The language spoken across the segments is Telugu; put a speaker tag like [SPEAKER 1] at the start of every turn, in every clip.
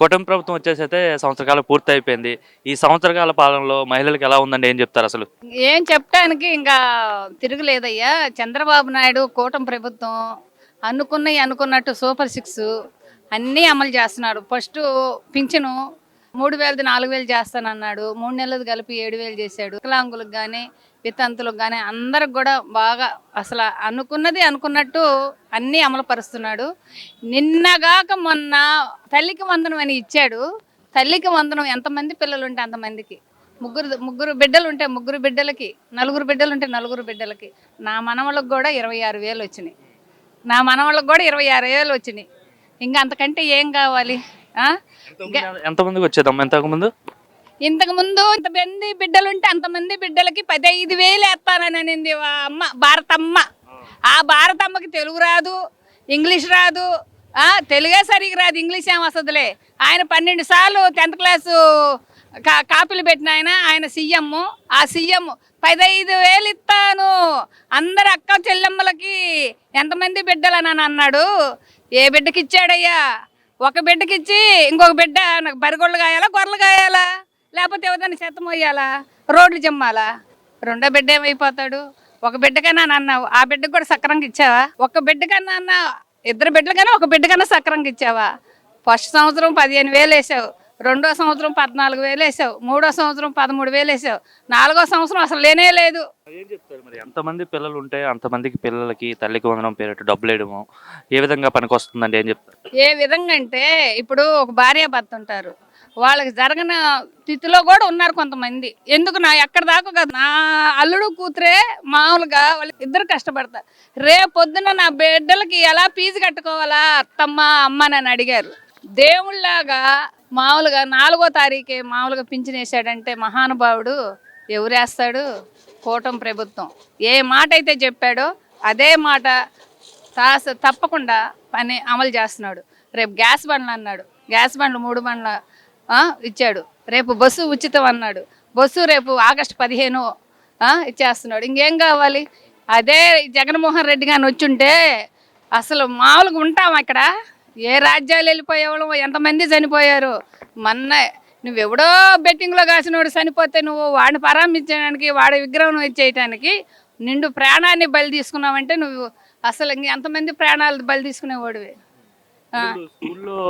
[SPEAKER 1] కూటమి ప్రభుత్వం వచ్చేసి అయితే సంవత్సరకాలం పూర్తి అయిపోయింది. ఈ సంవత్సరకాల పాలనలో మహిళలకు ఎలా ఉందండి? ఏం చెప్తారు అసలు?
[SPEAKER 2] ఏం చెప్పడానికి ఇంకా తిరగలేదయ్యా. చంద్రబాబు నాయుడు కూటమి ప్రభుత్వం అనుకున్నవి అనుకున్నట్టు సూపర్ సిక్స్ అన్నీ అమలు చేస్తున్నాడు. ఫస్ట్ పింఛను మూడు వేలది నాలుగు వేలు చేస్తానన్నాడు. మూడు నెలలు కలిపి ఏడు వేలు చేశాడు. వికలాంగులకు కానీ వితంతులకు కానీ అందరికి కూడా బాగా అసలు అనుకున్నది అనుకున్నట్టు అన్నీ అమలు పరుస్తున్నాడు నిన్నగాక మొన్న తల్లికి వందనం అని ఇచ్చాడు. తల్లికి వందనం ఎంతమంది పిల్లలు ఉంటే అంతమందికి. ముగ్గురు ముగ్గురు బిడ్డలు ఉంటే ముగ్గురు బిడ్డలకి నలుగురు బిడ్డలు ఉంటే నలుగురు బిడ్డలకి. నా మనవళ్ళకి కూడా ఇరవై ఆరు వేలు వచ్చినాయి నా మనవాళ్ళకి కూడా ఇరవై ఆరు వేలు వచ్చినాయి ఇంకా అంతకంటే ఏం కావాలి?
[SPEAKER 1] ఎంతమందికి వచ్చేదమ్మా? ఎంతకు ముందు
[SPEAKER 2] ఇంతకు ముందు ఇంతమంది బిడ్డలు ఉంటే అంతమంది బిడ్డలకి పదహైదు వేలు వేస్తానని అనింది అమ్మ భారతమ్మ. ఆ. భారతమ్మకి తెలుగు రాదు ఇంగ్లీష్ రాదు ఆ? తెలుగే సరిగ్గా రాదు ఇంగ్లీష్ ఏం వస్తుందిలే. ఆయన పన్నెండు సార్లు టెన్త్ క్లాసు కా కాపీలు పెట్టిన ఆయన ఆయన సీఎం. ఆ సీఎం పదహైదు వేలు ఇస్తాను. అందరు అక్క చెల్లెమ్మలకి ఎంతమంది బిడ్డలు అని అన్నాడు. ఏ బిడ్డకి ఇచ్చాడయ్యా ఒక బిడ్డకి ఇచ్చి ఇంకొక బిడ్డ నాకు బరిగొళ్ళు కాయాలా గొర్రెలు కాయాలా? లేకపోతే ఎవరిదాన్ని చెత్త మొయ్యాలా రోడ్లు జమ్మాలా? రెండో బిడ్డ ఏమైపోతాడు? ఒక బిడ్డకైనా అన్నావు ఆ బిడ్డకు కూడా సక్రంగా ఇచ్చావా? ఒక బిడ్డకన్నా అన్నా ఇద్దరు బిడ్డలకైనా ఒక బిడ్డకన్నా సక్రంగా ఇచ్చావా? ఫస్ట్ సంవత్సరం పదిహేను వేలు వేసావు. రెండో సంవత్సరం పద్నాలుగు వేలు వేసావు మూడో సంవత్సరం పదమూడు వేలు వేసావు నాలుగో సంవత్సరం అసలు లేనే లేదు.
[SPEAKER 1] ఏం చెప్తారు మరి? ఎంతమంది పిల్లలు ఉంటే అంతమందికి పిల్లలకి తల్లికి వందనం పేరిట డబ్బులు వేయడము ఏ విధంగా పనికొస్తుందండి ఏం చెప్తారు?
[SPEAKER 2] ఏ విధంగా అంటే ఇప్పుడు ఒక భార్య భర్త ఉంటారు. వాళ్ళకి జరగన స్థితిలో కూడా ఉన్నారు కొంతమంది. ఎందుకు నా ఎక్కడ దాకా కాదు నా అల్లుడు కూతురే మామూలుగా వాళ్ళు ఇద్దరు కష్టపడతారు. రేపు పొద్దున నా బిడ్డలకి ఎలా ఫీజు కట్టుకోవాలా? అత్తమ్మ అమ్మ అని అడిగారు. దేవుళ్ళలాగా మామూలుగా నాలుగో తారీఖే మామూలుగా పింఛనేసాడంటే మహానుభావుడు ఎవరేస్తాడు? కూటమి ప్రభుత్వం. ఏ మాట అయితే చెప్పాడో అదే మాట తాస తప్పకుండా పని అమలు చేస్తున్నాడు. రేపు గ్యాస్ బండ్లు అన్నాడు. గ్యాస్ బండ్లు మూడు బండ్ల ఇచ్చాడు. రేపు బస్సు ఉచితం అన్నాడు. బస్సు రేపు ఆగస్టు పదిహేను ఇచ్చేస్తున్నాడు. ఇంకేం కావాలి? అదే జగన్మోహన్ రెడ్డి గారిని వచ్చుంటే అసలు మామూలుగా ఉంటాం అక్కడ ఏ రాజ్యాలు వెళ్ళిపోయేవాళ్ళం ఎంతమంది చనిపోయారు? మొన్న నువ్వెవడో బెట్టింగ్లో కాసినోడు చనిపోతే నువ్వు వాడిని పరామించడానికి వాడి విగ్రహం ఇచ్చేయటానికి నిండు ప్రాణాన్ని బలి తీసుకున్నావంటే నువ్వు అసలు ఎంతమంది ప్రాణాలు బలి తీసుకునేవాడివి?
[SPEAKER 1] స్కూల్లో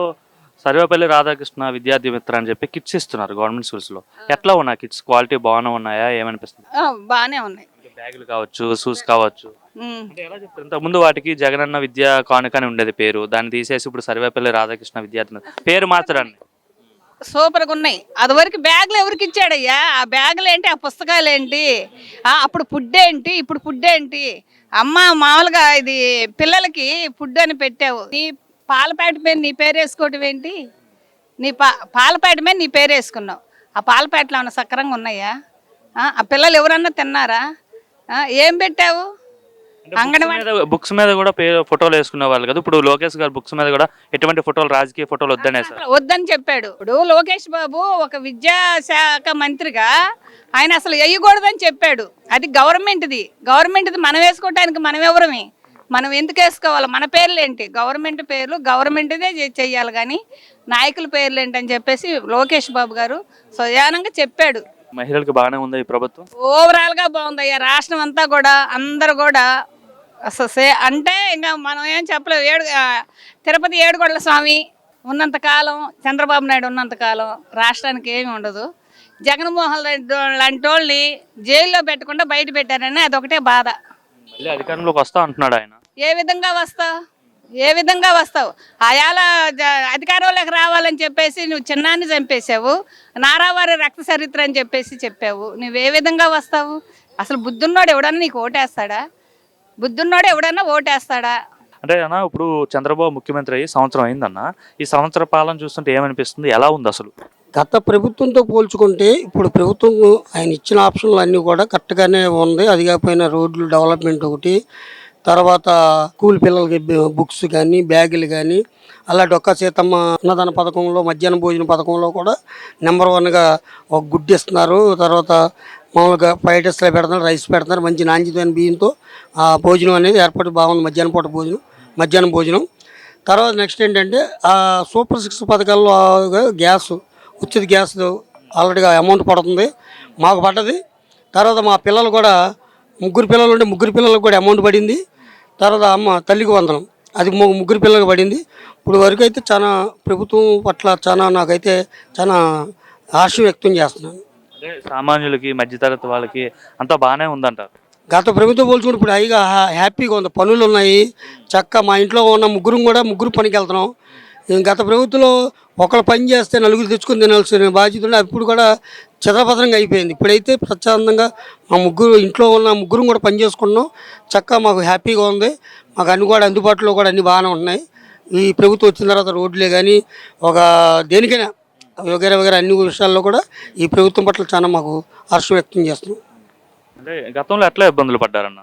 [SPEAKER 1] సర్వేపల్లి రాధాకృష్ణ విద్యార్థి మిత్ర అని చెప్పి కిట్స్ ఇస్తున్నారు గవర్నమెంట్ స్కూల్స్లో ఎట్లా ఉన్నాయి కిట్స్? క్వాలిటీ బాగానే ఉన్నాయా? ఏమనిపిస్తుంది?
[SPEAKER 2] బాగానే ఉన్నాయి.
[SPEAKER 1] బ్యాగులు కావచ్చు షూస్ కావచ్చు. అంటే ఎలా చెప్తారు? ఇంతకు ముందు వాటికి జగనన్న విద్యా కానుక అని ఉండేది పేరు. దాన్ని తీసేసి ఇప్పుడు సర్వేపల్లి రాధాకృష్ణ విద్యార్థి. పేరు మార్చడాన్ని
[SPEAKER 2] సూపర్గా ఉన్నాయి. అది వరకు బ్యాగులు ఎవరికి ఇచ్చాడయ్యా? ఆ బ్యాగులు ఏంటి? ఆ పుస్తకాలు ఏంటి? అప్పుడు ఫుడ్ ఏంటి? ఇప్పుడు ఫుడ్ ఏంటి? అమ్మ మామూలుగా ఇది పిల్లలకి ఫుడ్ అని పెట్టావు. నీ పాల ప్యాకెట్ మీద నీ పేరు వేసుకోవటం ఏంటి? నీ పా పాల ప్యాకెట్ మీద నీ పేరు వేసుకున్నావు. ఆ పాల ప్యాకెట్లు ఏమైనా సక్రంగా ఉన్నాయా? ఆ, పిల్లలు ఎవరన్నా తిన్నారా? ఏం పెట్టావు? అంగన్వాడీ
[SPEAKER 1] బుక్స్ మీద కూడా పేరు ఫోటోలు వేసుకునే వాళ్ళు కదా. ఇప్పుడు లోకేష్ గారు బుక్స్ మీద కూడా ఎటువంటి ఫోటోలు రాజకీయ ఫోటోలు వద్దనే
[SPEAKER 2] వద్దని చెప్పాడు. ఇప్పుడు లోకేష్ బాబు ఒక విద్యాశాఖ మంత్రిగా ఆయన అసలు వేయకూడదని చెప్పాడు. అది గవర్నమెంట్ది. గవర్నమెంట్ది మనం వేసుకోవటానికి మనం ఎవరమే? మనం ఎందుకు వేసుకోవాలి? మన పేర్లు ఏంటి గవర్నమెంట్ పేర్లు గవర్నమెంట్దే చెయ్యాలి కానీ నాయకుల పేర్లు ఏంటి అని చెప్పేసి లోకేష్ బాబు గారు స్వయానంగా చెప్పాడు.
[SPEAKER 1] మహిళలకు బాగానే ఉంది ఈ ప్రభుత్వం?
[SPEAKER 2] ఓవరాల్గా బాగుందయ్యా. రాష్ట్రం అంతా కూడా అందరు కూడా అసలు సే- అంటే ఇంకా మనం ఏం చెప్పలేము ఏడు తిరుపతి ఏడుగొండల స్వామి ఉన్నంత కాలం చంద్రబాబు నాయుడు ఉన్నంత కాలం రాష్ట్రానికి ఏమి ఉండదు. జగన్మోహన్ రెడ్డి లాంటి వాళ్ళని జైల్లో పెట్టకుండా బయట పెట్టారని అదొకటే బాధ.
[SPEAKER 1] మళ్ళీ అధికారంలోకి వస్తా అంటున్నాడు ఆయన.
[SPEAKER 2] ఏ విధంగా వస్తావు ఏ విధంగా వస్తావు? ఆయాల అధికారంలోకి రావాలని చెప్పేసి నువ్వు చిన్నాన్ని చంపేశావు. నారావారి రక్త చరిత్ర అని చెప్పేసి చెప్పావు. నువ్వు ఏ విధంగా వస్తావు? అసలు బుద్ధున్నోడు ఎవడన్నా నీకు ఓటేస్తాడా? బుద్ధున్నోడు ఎవడన్నా ఓటేస్తాడా?
[SPEAKER 1] అంటే అన్న ఇప్పుడు చంద్రబాబు ముఖ్యమంత్రి అయ్యి సంవత్సరం అయిందన్న ఈ సంవత్సర పాలన చూస్తుంటే ఏమనిపిస్తుంది? ఎలా ఉంది అసలు?
[SPEAKER 3] గత ప్రభుత్వంతో పోల్చుకుంటే ఇప్పుడు ప్రభుత్వం ఆయన ఇచ్చిన ఆప్షన్లు అన్నీ కూడా కరెక్ట్గానే ఉంది. అది కాకపోయినా రోడ్లు డెవలప్మెంట్ ఒకటి తర్వాత స్కూల్ పిల్లలకి బుక్స్ కానీ బ్యాగులు కానీ అలా డొక్క సీతమ్మ అన్నదాన పథకంలో మధ్యాహ్న భోజన పథకంలో కూడా నెంబర్ వన్గా ఒక గుడ్డు ఇస్తున్నారు. తర్వాత మామూలుగా ఫ్రైడ్ రైస్లో పెడుతున్నారు రైస్ పెడుతున్నారు. మంచి నాణ్యతమైన బియ్యంతో ఆ భోజనం అనేది ఏర్పాటు బాగుంది. మధ్యాహ్నం పూట భోజనం మధ్యాహ్నం భోజనం. తర్వాత నెక్స్ట్ ఏంటంటే ఆ సూపర్ సిక్స్ పథకాల్లో గ్యాస్ ఉచిత గ్యాస్ ఆల్రెడీగా అమౌంట్ పడుతుంది. మాకు పడ్డది. తర్వాత మా పిల్లలు కూడా ముగ్గురు పిల్లలు ఉంటే ముగ్గురు పిల్లలకు కూడా అమౌంట్ పడింది. తర్వాత అమ్మ తల్లికి వందనం. అది ముగ్గురు పిల్లలకు పడింది. ఇప్పుడు వరకు అయితే చాలా ప్రభుత్వం పట్ల చాలా నాకైతే చాలా ఆశ వ్యక్తం చేస్తున్నాను
[SPEAKER 1] అంటే సామాన్యులకి మధ్యతరగతి వాళ్ళకి అంతా బాగానే ఉందంటారు.
[SPEAKER 3] గత ప్రభుత్వం పోల్చుకుంటే ఇప్పుడు హైగా హ్యాపీగా ఉంది. పనులు ఉన్నాయి. చక్క మా ఇంట్లో ఉన్న ముగ్గురు కూడా ముగ్గురు పనికి వెళ్తున్నాం. గత ప్రభుత్వంలో ఒకళ్ళు పని చేస్తే నలుగురు తెచ్చుకొని తినాల్సిన బాధ్యత అప్పుడు కూడా చిత్రపత్రంగా అయిపోయింది. ఇప్పుడైతే ప్రశాంతంగా మా ముగ్గురు ఇంట్లో ఉన్న ముగ్గురు కూడా పని చేసుకుంటున్నాం. చక్కగా మాకు హ్యాపీగా ఉంది. మాకు అన్ని కూడా అందుబాటులో కూడా అన్ని బాగానే ఉన్నాయి. ఈ ప్రభుత్వం వచ్చిన తర్వాత రోడ్లే కానీ ఒక దేనికైనా వగేరా వగేరా అన్ని విషయాల్లో కూడా ఈ ప్రభుత్వం పట్ల చాలా మాకు హర్షం వ్యక్తం చేస్తున్నాం.
[SPEAKER 1] అంటే గతంలో ఎట్లా ఇబ్బందులు పడ్డారన్న?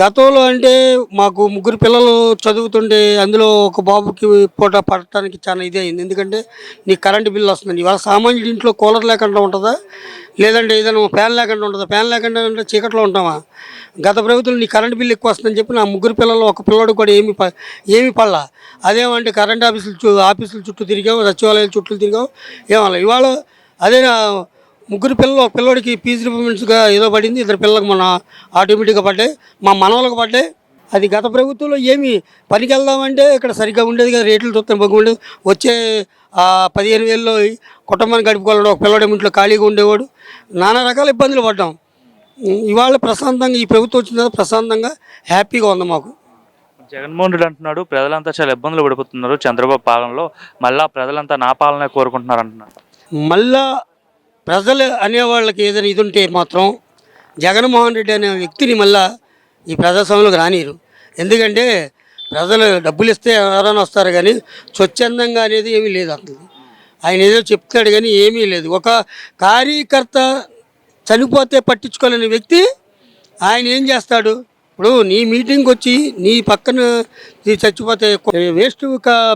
[SPEAKER 3] గతంలో అంటే మాకు ముగ్గురు పిల్లలు చదువుతుంటే అందులో ఒక బాబుకి పూట పడటానికి చాలా ఇది అయింది. ఎందుకంటే నీకు కరెంటు బిల్లు వస్తుంది. ఇవాళ సామాన్యుడి ఇంట్లో కూలర్ లేకుండా ఉంటుందా? లేదంటే ఏదైనా ఫ్యాన్ లేకుండా ఉంటుందా? ఫ్యాన్ లేకుండా అంటే చీకట్లో ఉంటామా? గత ప్రభుత్వం నీ కరెంటు బిల్లు ఎక్కువ వస్తుందని చెప్పి నా ముగ్గురు పిల్లలు ఒక పిల్లడు కూడా ఏమి ఏమి పడలా. అదేమంటే కరెంట్ ఆఫీసులు చూ ఆఫీసుల చుట్టూ తిరిగాం సచివాలయాల చుట్టూ తిరిగాం ఏమన్నా ఇవాళ అదే నా ముగ్గురు పిల్లలు ఒక పిల్లోడికి ఫీజు రిపమెంట్స్గా ఏదో పడింది ఇద్దరు పిల్లలకు మన ఆటోమేటిక్గా పడ్డాయి. మా మనవలకు పడ్డాయి. అది గత ప్రభుత్వంలో ఏమి పనికి వెళ్దామంటే ఇక్కడ సరిగ్గా ఉండేది కదా రేట్లు చూస్తే బాగుండేది వచ్చే పదిహేను వేలలో కుటుంబాన్ని గడుపుకోవడం ఒక పిల్లడి ఇంట్లో ఖాళీగా ఉండేవాడు. నానా రకాల ఇబ్బందులు పడ్డాం. ఇవాళ ప్రశాంతంగా ఈ ప్రభుత్వం వచ్చిన తర్వాత ప్రశాంతంగా హ్యాపీగా ఉంది మాకు.
[SPEAKER 1] జగన్మోహన్ రెడ్డి అంటున్నాడు ప్రజలంతా చాలా ఇబ్బందులు పడిపోతున్నారు చంద్రబాబు పాలనలో. మళ్ళా ప్రజలంతా నా పాలనే కోరుకుంటున్నారు అంటున్నారు
[SPEAKER 3] మళ్ళా ప్రజలు అనేవాళ్ళకి ఏదైనా ఇది ఉంటే మాత్రం జగన్మోహన్ రెడ్డి అనే వ్యక్తిని మళ్ళా ఈ ప్రజాస్వామ్యంలోకి రానిరు ఎందుకంటే ప్రజలు డబ్బులు ఇస్తే ఎవరైనా వస్తారు కానీ స్వచ్ఛందంగా అనేది ఏమీ లేదు అసలు ఆయన ఏదో చెప్తాడు కానీ ఏమీ లేదు. ఒక కార్యకర్త చనిపోతే పట్టించుకోలేని వ్యక్తి ఆయన ఏం చేస్తాడు? ఇప్పుడు నీ మీటింగ్కి వచ్చి నీ పక్కన నీ చచ్చిపోతే వేస్ట్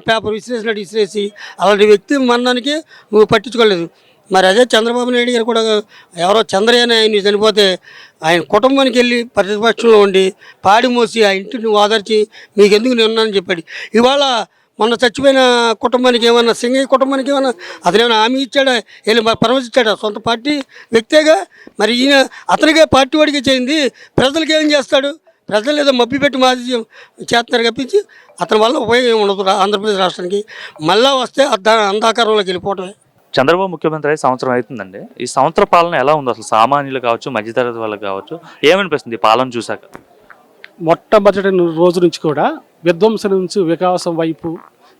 [SPEAKER 3] పేపర్ విసిరేసినట్టు విసిరేసి అలాంటి వ్యక్తి మరణానికి నువ్వు పట్టించుకోలేదు. మరి అదే చంద్రబాబు నాయుడు గారు కూడా ఎవరో చంద్రయ్య ఆయన చనిపోతే ఆయన కుటుంబానికి వెళ్ళి ప్రతిపక్షంలో ఉండి పాడి మోసి ఆ ఇంటిని ఓదార్చి మీకెందుకు నేను ఉన్నానని చెప్పాడు. ఇవాళ మొన్న చచ్చిపోయిన కుటుంబానికి ఏమన్నా సింగయ్య కుటుంబానికి ఏమన్నా అతను ఏమైనా హామీ ఇచ్చాడా? వెళ్ళి మరి సొంత పార్టీ వ్యక్తేగా? మరి ఈయన అతనికే పార్టీ వాడికి చేయింది. ప్రజలకి ఏం చేస్తాడు? ప్రజలు ఏదో మబ్బి పెట్టి మాది చేస్తున్నారు కప్పించి అతని వల్ల ఉపయోగం ఉండదు ఆంధ్రప్రదేశ్ రాష్ట్రానికి. మళ్ళా వస్తే అర్ధ అంధాకారంలోకి వెళ్ళిపోవటమే.
[SPEAKER 1] చంద్రబాబు ముఖ్యమంత్రి అయి సంవత్సరం అవుతుందండి. ఈ సంవత్సర పాలన ఎలా ఉంది? అసలు సామాన్యులు కావచ్చు మధ్యతరగతి వాళ్ళకి కావచ్చు ఏమనిపిస్తుంది ఈ పాలన చూశాక?
[SPEAKER 4] మొట్టమొదటి రోజు నుంచి కూడా విధ్వంసం నుంచి వికాసం వైపు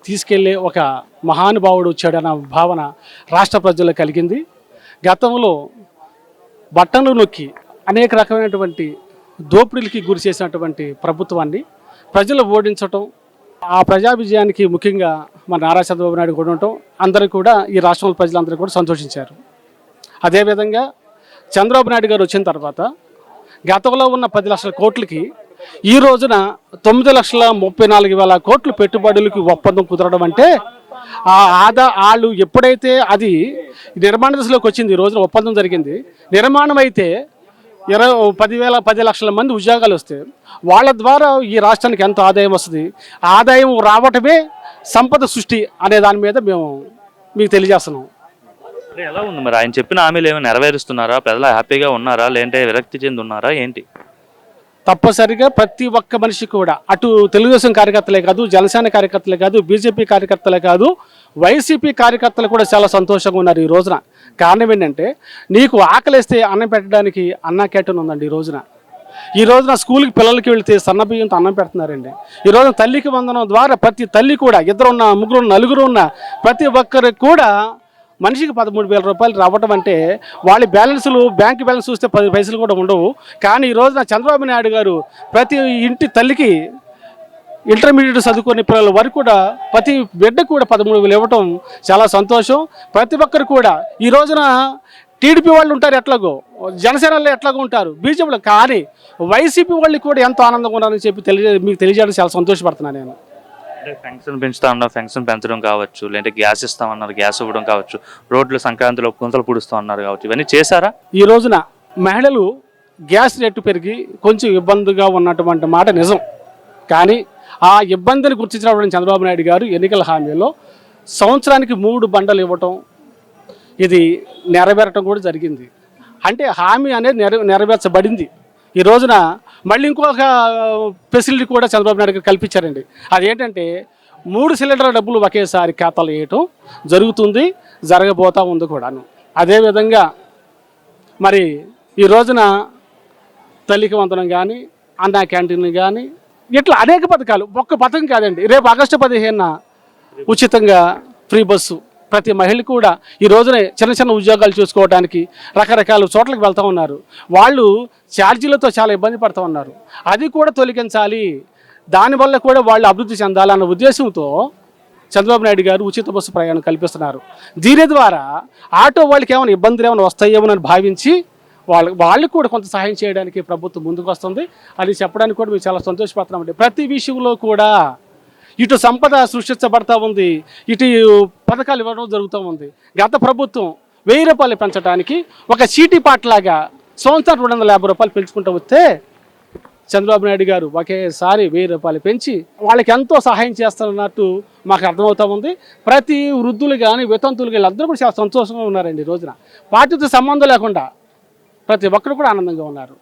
[SPEAKER 4] తీసుకెళ్ళే ఒక మహానుభావుడు వచ్చాడన్న భావన రాష్ట్ర ప్రజల్లో కలిగింది. గతంలో బట్టలు నొక్కి అనేక రకమైనటువంటి దోపిడీలకి గురి చేసినటువంటి ప్రభుత్వాన్ని ప్రజలు ఓడించటం ఆ ప్రజా విజయానికి ముఖ్యంగా మన నారా చంద్రబాబు నాయుడు కూడా ఉండటం అందరూ కూడా ఈ రాష్ట్రంలో ప్రజలందరూ కూడా సంతోషించారు. అదేవిధంగా చంద్రబాబు నాయుడు గారు వచ్చిన తర్వాత గతంలో ఉన్న పది లక్షల కోట్లకి ఈ రోజున తొమ్మిది లక్షల ముప్పై నాలుగు వేల కోట్లు పెట్టుబడులకి ఒప్పందం కుదరడం అంటే ఆ ఆదా వాళ్ళు ఎప్పుడైతే అది నిర్మాణ దశలోకి వచ్చింది ఈ రోజున ఒప్పందం జరిగింది నిర్మాణం అయితే ఇరవై పదివేల పది లక్షల మంది ఉద్యోగాలు వస్తే వాళ్ళ ద్వారా ఈ రాష్ట్రానికి ఎంత ఆదాయం వస్తుంది? ఆదాయం రావటమే సంపద సృష్టి అనే దాని మీద మేము మీకు తెలియజేస్తున్నాం.
[SPEAKER 1] ఎలా ఉంది మరి? ఆయన చెప్పిన హామీలు ఏమైనా నెరవేరుస్తున్నారా? ప్రజలు హ్యాపీగా ఉన్నారా? లేదంటే విరక్తి చెంది ఉన్నారా? ఏంటి?
[SPEAKER 4] తప్పనిసరిగా ప్రతి ఒక్క మనిషి కూడా అటు తెలుగుదేశం కార్యకర్తలే కాదు జనసేన కార్యకర్తలే కాదు బీజేపీ కార్యకర్తలే కాదు వైసీపీ కార్యకర్తలు కూడా చాలా సంతోషంగా ఉన్నారు ఈ రోజున. కారణం ఏంటంటే నీకు ఆకలిస్తే అన్నం పెట్టడానికి అన్న కేటన్ ఉందండి ఈ రోజున. ఈ రోజున స్కూల్కి పిల్లలకి వెళ్తే సన్నబియ్యంతో అన్నం పెడుతున్నారండి. ఈ రోజున తల్లికి వందనం ద్వారా ప్రతి తల్లి కూడా ఇద్దరు ఉన్న ముగ్గురు నలుగురు ఉన్న ప్రతి ఒక్కరికి కూడా మనిషికి పదమూడు వేల రూపాయలు రావటం అంటే వాళ్ళ బ్యాలెన్సులు బ్యాంక్ బ్యాలెన్స్ చూస్తే పది పైసలు కూడా ఉండవు. కానీ ఈ రోజున చంద్రబాబు నాయుడు గారు ప్రతి ఇంటి తల్లికి ఇంటర్మీడియట్ చదువుకునే పిల్లల వరకు కూడా ప్రతి బిడ్డ కూడా పదమూడు వేలు ఇవ్వటం చాలా సంతోషం. ప్రతి ఒక్కరు కూడా ఈ రోజున టీడీపీ వాళ్ళు ఉంటారు ఎట్లాగో జనసేనలో ఎట్లాగో ఉంటారు బీజేపీలో. కానీ వైసీపీ వాళ్ళు కూడా ఎంతో ఆనందంగా ఉన్నారని చెప్పి తెలియ మీకు తెలియజేయడం చాలా సంతోషపడుతున్నాను నేను.
[SPEAKER 1] అంటే ఫెన్షన్ పెంచుతా అన్నారు ఫెన్షన్ పెంచడం కావచ్చు లేదంటే గ్యాస్ ఇస్తామన్నారు గ్యాస్ ఇవ్వడం కావచ్చు రోడ్లు సంక్రాంతిలో గుంతలు పుడుస్తూ అన్నారు కావచ్చు ఇవన్నీ చేశారా?
[SPEAKER 4] ఈ రోజున మహిళలు గ్యాస్ రేటు పెరిగి కొంచెం ఇబ్బందిగా ఉన్నటువంటి మాట నిజం. కానీ ఆ ఇబ్బందిని గుర్తించినటువంటి చంద్రబాబు నాయుడు గారు ఎన్నికల హామీలో సంవత్సరానికి మూడు బండలు ఇవ్వటం ఇది నెరవేరటం కూడా జరిగింది. అంటే హామీ అనేది నెర నెరవేర్చబడింది. ఈ రోజున మళ్ళీ ఇంకొక ఫెసిలిటీ కూడా చంద్రబాబు నాయుడు గారు కల్పించారండి. అదేంటంటే మూడు సిలిండర్ డబ్బులు ఒకేసారి ఖాతాలు వేయటం జరుగుతుంది జరగబోతూ ఉంది కూడాను. అదేవిధంగా మరి ఈ రోజున తల్లికి వందనం కానీ అన్నా క్యాంటీన్ కానీ ఇట్లా అనేక పథకాలు. ఒక్క పథకం కాదండి రేపు ఆగస్టు పదిహేనున ఉచితంగా ఫ్రీ బస్సు ప్రతి మహిళ కూడా ఈ రోజున చిన్న చిన్న ఉద్యోగాలు చూసుకోవడానికి రకరకాల చోట్లకు వెళ్తూ ఉన్నారు. వాళ్ళు ఛార్జీలతో చాలా ఇబ్బంది పడుతూ ఉన్నారు. అది కూడా తొలగించాలి. దానివల్ల కూడా వాళ్ళు అభివృద్ధి చెందాలన్న ఉద్దేశంతో చంద్రబాబు నాయుడు గారు ఉచిత బస్సు ప్రయాణం కల్పిస్తున్నారు. దీని ద్వారా ఆటో వాళ్ళకి ఏమైనా ఇబ్బందులు ఏమైనా వస్తాయేమోనని భావించి వాళ్ళ వాళ్ళకి కూడా కొంత సహాయం చేయడానికి ప్రభుత్వం ముందుకు వస్తుంది. అది చెప్పడానికి కూడా మేము చాలా సంతోషపడుతున్నామండి. ప్రతి విషయంలో కూడా ఇటు సంపద సృష్టించబడతా ఉంది. ఇటు పథకాలు ఇవ్వడం జరుగుతూ ఉంది. గత ప్రభుత్వం వెయ్యి రూపాయలు పెంచడానికి ఒక చీటీ పాటలాగా సంవత్సరం రెండు వందల యాభై రూపాయలు పెంచుకుంటూ వస్తే చంద్రబాబు నాయుడు గారు ఒకేసారి వెయ్యి రూపాయలు పెంచి వాళ్ళకి ఎంతో సహాయం చేస్తున్నట్టు మాకు అర్థమవుతా ఉంది. ప్రతి వృద్ధులు కానీ వితంతులు కానీ అందరూ కూడా చాలా సంతోషంగా ఉన్నారండి ఈ రోజున. పార్టీతో సంబంధం లేకుండా ప్రతి ఒక్కరు కూడా ఆనందంగా ఉన్నారు.